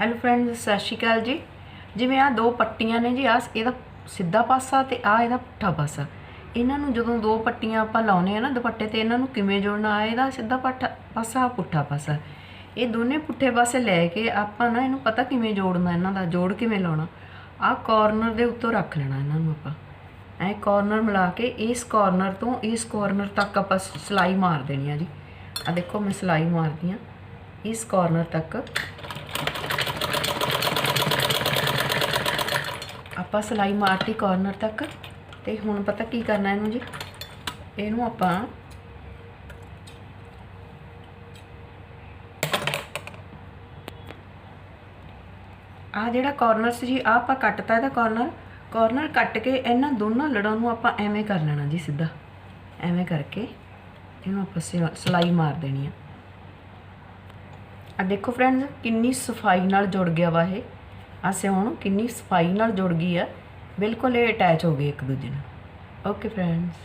Hello friends ਸਤਿ ਸ਼੍ਰੀ ਅਕਾਲ ਜੀ। ਜਿਵੇਂ ਆ ਦੋ ਪੱਟੀਆਂ ਨੇ ਜੀ ਆ ਇਹਦਾ ਸਿੱਧਾ ਪਾਸਾ ਤੇ ਆ ਇਹਦਾ ਪੁੱਠਾ ਪਾਸਾ। ਇਹਨਾਂ ਨੂੰ ਜਦੋਂ ਦੋ ਪੱਟੀਆਂ ਆਪਾਂ ਲਾਉਨੇ ਆ ਨਾ ਦੁਪੱਟੇ ਤੇ, ਇਹਨਾਂ ਨੂੰ ਕਿਵੇਂ ਜੋੜਨਾ? ਆ ਇਹਦਾ ਸਿੱਧਾ ਪਾਠਾ, ਪਾਸਾ, ਆਹ ਪੁੱਠਾ ਪਾਸਾ। ਇਹ ਦੋਨੇ ਪੁੱਠੇ ਪਾਸੇ ਲੈ ਕੇ ਆਪਾਂ ਨਾ ਇਹਨੂੰ ਪਤਾ ਕਿਵੇਂ ਜੋੜਨਾ ਇਹਨਾਂ ਦਾ, ਜੋੜ ਕਿਵੇਂ ਲਾਉਣਾ? ਆਹ ਕਾਰਨਰ ਦੇ ਉੱਤੋਂ ਰੱਖ ਲੈਣਾ ਇਹਨਾਂ ਨੂੰ ਆਪਾਂ। ਐ ਕਾਰਨਰ ਮਿਲਾ ਕੇ ਇਸ ਕਾਰਨਰ ਤੋਂ ਇਸ ਕਾਰਨਰ ਤੱਕ ਆਪਾਂ ਸ- ਸਿਲਾਈ ਮਾਰ ਦੇਣੀ ਆ ਜੀ। ਆ ਦੇਖੋ ਮੈਂ ਸਿਲਾਈ ਮਾਰਦੀ ਆ। ਇਸ ਕਾਰਨਰ ਤੱਕ ਆਪਾਂ ਸਿਲਾਈ ਮਾਰਤੀ ਕਾਰਨਰ ਤੱਕ ਤੇ ਹੁਣ ਪਤਾ ਕੀ ਕਰਨਾ ਇਹਨੂੰ ਜੀ? ਇਹਨੂੰ ਆਪਾਂ ਆ ਜਿਹੜਾ ਕਾਰਨਰ ਸੀ ਜੀ, ਆਹ ਆਪਾਂ ਕੱਟਤਾ ਇਹਦਾ ਕਾਰਨਰ ਕਾਰਨਰ ਕੱਟ ਕੇ ਇਹਨਾਂ ਦੋਨਾਂ ਲੜਾਂ ਨੂੰ ਆਪਾਂ ਐਵੇਂ ਕਰ ਲੈਣਾ ਜੀ ਸਿੱਧਾ। ਐਵੇਂ ਕਰਕੇ ਇਹਨੂੰ ਆਪਾਂ ਸਿ- ਸਿਲਾਈ ਮਾਰ ਦੇਣੀ ਆ। ਆ ਦੇਖੋ ਫਰੈਂਡਸ ਕਿੰਨੀ ਸਫ਼ਾਈ ਨਾਲ ਜੁੜ ਗਿਆ ਵਾ ਇਹ। ਅਸੀਂ ਹੁਣ ਕਿੰਨੀ ਸਫ਼ਾਈ ਨਾਲ ਜੁੜ ਗਈ ਆ। ਬਿਲਕੁਲ ਇਹ ਅਟੈਚ ਹੋ ਗਏ ਇੱਕ ਦੂਜੇ ਨਾਲ। Okay friends